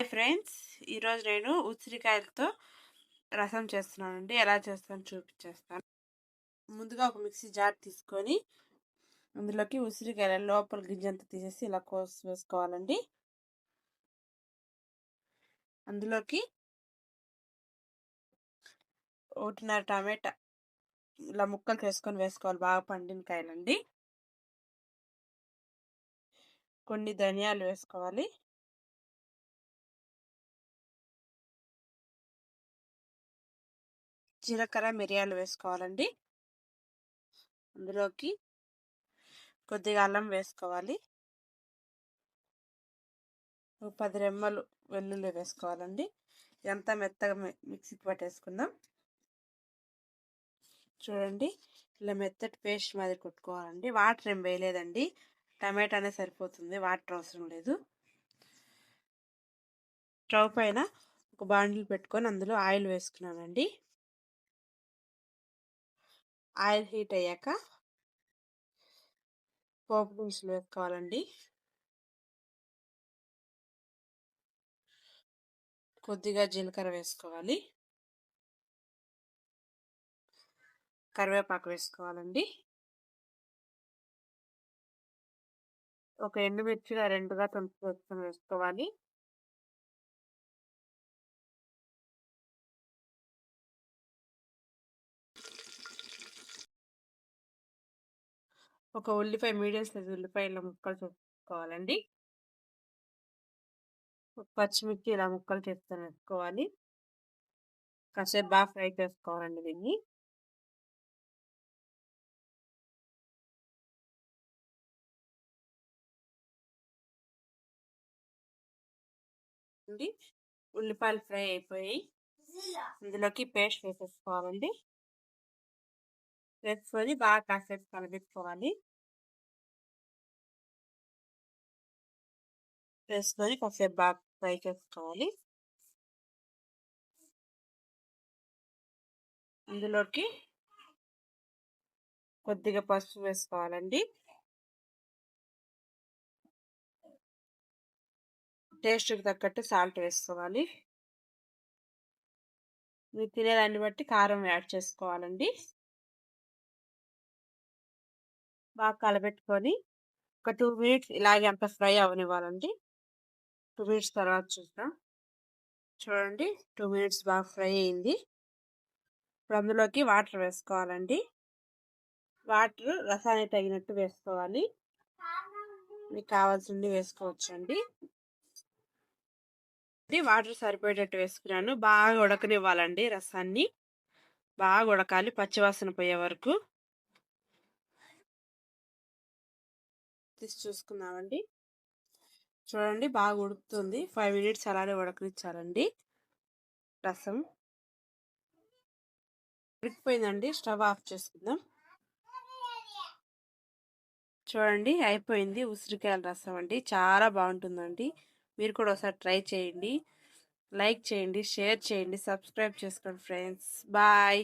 Friends ఈరోజు నేను ఉసిరికాయలతో రసం చేస్తున్నానండి. ఎలా చేస్తాను చూపించేస్తాను ముందుగా ఒక మిక్సీ జార్ తీసుకొని అందులోకి ఉసిరికాయల లోపల గింజంతా తీసేసి ఇలా కోసి వేసుకోవాలండి. అందులోకి ఒకటిన్నర టమాటా ఇలా ముక్కలు చేసుకొని వేసుకోవాలి. బాగా పండిన కాయలండి. కొన్ని ధనియాలు వేసుకోవాలి. జీలకర్ర మిరియాలు వేసుకోవాలండి. అందులోకి కొద్దిగా అల్లం వేసుకోవాలి. ఒక పది రెమ్మలు వెల్లుల్లి వేసుకోవాలండి. ఎంత మెత్తగా మిక్సీకి పట్టేసుకుందాం. చూడండి ఇలా మెత్తటి పేస్ట్ మాదిరి కొట్టుకోవాలండి. వాటర్ ఏం వేయలేదండి. టమాటానే సరిపోతుంది. వాటర్ అవసరం లేదు. స్టవ్ పైన ఒక బాండిల్ పెట్టుకొని అందులో ఆయిల్ వేసుకున్నానండి. ఆయిల్ హీట్ అయ్యాక పోపు దినుసులు వేసుకోవాలండి. కొద్దిగా జీలకర్ర వేసుకోవాలి. కరివేపాకు వేసుకోవాలండి. ఒక ఎండుమిర్చిగా రెండుగా తుంపు వేసుకొని వేసుకోవాలి. ఒక ఉల్లిపాయ మీడియం సైజ్ ఉల్లిపాయల ముక్కలు చేసుకోవాలండి పచ్చిమిర్చి ఇలా ముక్కలు చేసుకొని వేసుకోవాలి కాసేపు బాగా ఫ్రై చేసుకోవాలండి దీన్ని. ఉల్లిపాయలు ఫ్రై అయిపోయి ఇందులోకి పేస్ట్ వేసేసుకోవాలండి. వేసుకొని బాగా కాసేపు కలిపెట్టుకోవాలి వేసుకొని కాసేపు బాగా ఫ్రై చేసుకోవాలి ఇందులోకి కొద్దిగా పసుపు వేసుకోవాలండి. టేస్ట్కి తగ్గట్టు సాల్ట్ వేసుకోవాలి. మీరు తినేదాన్ని బట్టి కారం యాడ్ చేసుకోవాలండి. బాగా కలబెట్టుకొని ఒక టూ మినిట్స్ ఇలాగే అంత ఫ్రై అవనివ్వాలండి. టూ మినిట్స్ తర్వాత చూద్దాం. చూడండి టూ మినిట్స్ బాగా ఫ్రై అయింది. ఇప్పుడు అందులోకి వాటర్ వేసుకోవాలండి. వాటర్ రసానికి తగినట్టు వేసుకోవాలి. మీకు కావాల్సింది వేసుకోవచ్చండి. వాటర్ సరిపోయేటట్టు వేసుకున్నాను. బాగా ఉడకనివ్వాలండి రసాన్ని. బాగా ఉడకాలి పచ్చివాసన పోయే వరకు. తీసి చూసుకుందామండి చూడండి బాగా ఉడుకుతుంది. ఫైవ్ మినిట్స్ అలానే ఉడకనిచ్చారండి రసం. ఉడికిపోయిందండి. స్టవ్ ఆఫ్ చేసుకుందాం. చూడండి అయిపోయింది ఉసిరికాయల రసం అండి. చాలా బాగుంటుందండి. మీరు కూడా ఒకసారి ట్రై చేయండి. లైక్ చేయండి షేర్ చేయండి సబ్స్క్రైబ్ చేసుకోండి ఫ్రెండ్స్. బాయ్.